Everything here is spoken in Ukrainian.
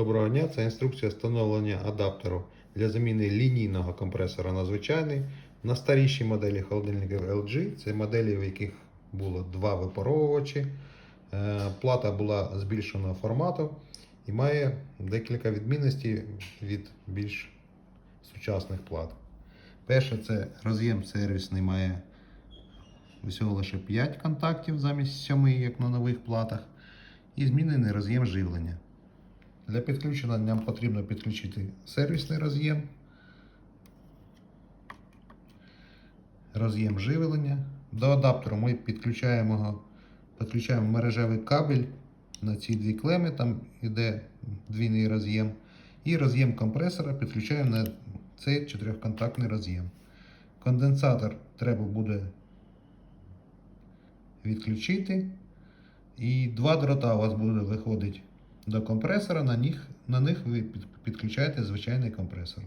Доброго дня, це інструкція встановлення адаптеру для заміни лінійного компресора на звичайний. На старішій моделі холодильників LG, це моделі, в яких було два випаровувачі. Е, Плата була збільшеного формату і має декілька відмінностей від більш сучасних плат. Перше, це роз'єм сервісний має всього лише 5 контактів замість 7, як на нових платах, і змінений роз'єм живлення. Для підключення нам потрібно підключити сервісний роз'єм, роз'єм живлення. До адаптеру ми підключаємо, його- підключаємо мережевий кабель на ці дві клеми, там йде двійний роз'єм. І роз'єм компресора підключаємо на цей чотирьохконтактний роз'єм. Конденсатор треба буде відключити. І два дрота у вас буде виходити до компресора, на них, на них ви підключаєте звичайний компресор.